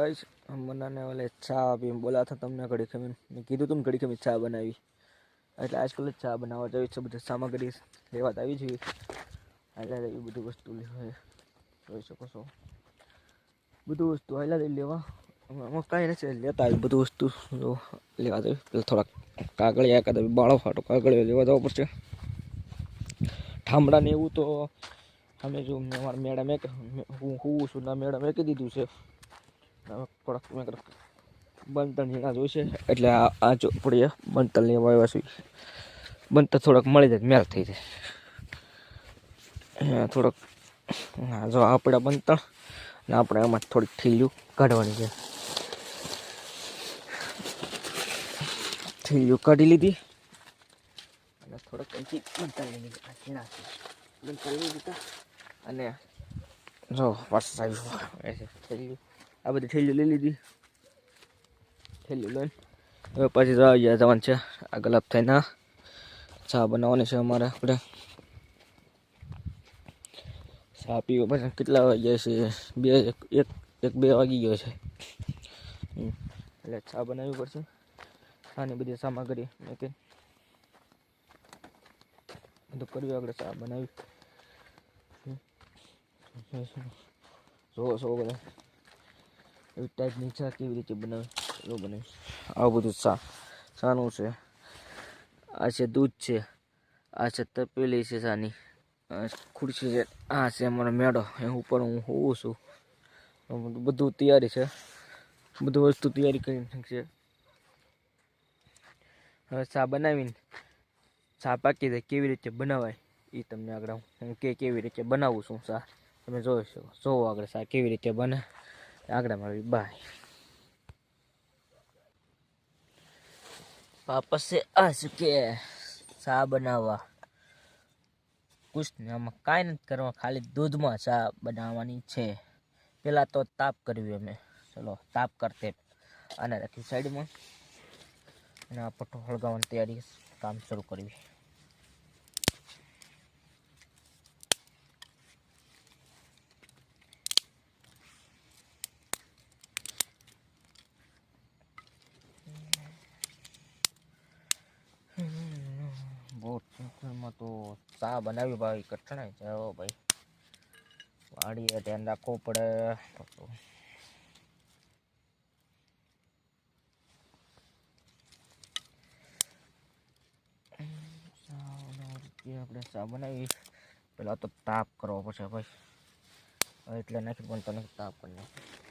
Guys हम बनाने वाले ચા અભી બોલા था તમને ઘડી ખમીને મેં કીધું તું ઘડી ખમી ચા બનાવી એટલે આજકાલ જ ચા બનાવવા જવી છે બધી સામગ્રી લેવા આવી છે એટલે એ બધી વસ્તુ લેવા જોઈ શકો છો બધું વસ્તુ હાલા લઈ લેવા આમાં કાંઈ નથી લેતા આવી બધું વસ્તુ જો લેવા જવી પેલા થોડાક કાગળિયા એકાદ બાળો ફાટો કાગળિયો લેવા જવો પડશે ઠામડા ને એવું તો અમે જો મેં અમારા મેડમે હું હું છું ના મેડમે કહી દીધું છે હવે થોડાક મેં કીધું બંતણ ઝીણા જોઈશે એટલે આ ચોપડીએ બંતલ લેવા આવ્યા છું બંતર થોડાક મળી જાય, મેળ થઈ જાય. થોડોક હા, જો આપણા બંતણ ને આપણે આમાં થોડીક ઠીલ્યું કાઢવાની છે. ઠીલ્યું કાઢી લીધી. અને થોડોક લઈ લીધા. ઝીણા છે. બંતર લઈ લીધા. અને જો પાછા આવ્યું ઠેલ્યું આ બધી ઠેલ્યું લઈ લીધી ઠેલ્યું લઈને હવે પછી આવી જવાનું છે આ ગલાબ થઈને ચા બનાવવાની છે અમારે આપણે ચા પીવો પછી કેટલા વાગ્યા છે બે એક એક બે વાગી ગયો છે. એટલે ચા બનાવવી પડશે ચાની બધી સામગ્રી મેં કે બધું કર્યું આપણે ચા બનાવી જોવો છો બધા એવી ટાઈપની ચા કેવી રીતે બનાવે એવું બને. આવું બધું ચા, ચાનું છે. આ છે દૂધ છે, આ છે તપેલી છે ચાની. ખુરશી છે, આ છે અમારો મેળો. એ ઉપર હું હોઉં છું. બધું- તૈયારી છે. બધું વસ્તુ તૈયારી કરી છે. હવે ચા બનાવીને, ચા પાકી જાય કેવી રીતે બનાવાય એ તમને આગળ હું કે કેવી રીતે બનાવું છું ચા. તમે જોઈ શકો, જોવો આગળ ચા કેવી રીતે બને. આગળ મળવી. બાય વાપસ છે આ શું કે? ચા બનાવવા. કુછ ને આમાં કાંઈ નથી કરવા, ખાલી દૂધમાં ચા બનાવવાની છે. પહેલાં તો તાપ કરવી અમે ચલો, તાપ કરતે. આને રાખી સાઈડમાં. અને આ પટ્ટો હળગાવવાની તૈયારી, કામ શરૂ કરવી. ચૂંટણીમાં તો ચા બનાવી ભાઈ, કઠણાઈ હો ભાઈ. વાડીએ ધ્યાન રાખવું પડે. આપણે ચા બનાવી. પેલા તો તાપ કરવો પડશે ભાઈ. એટલે નાખી પણ તને તાપ કરી નાખી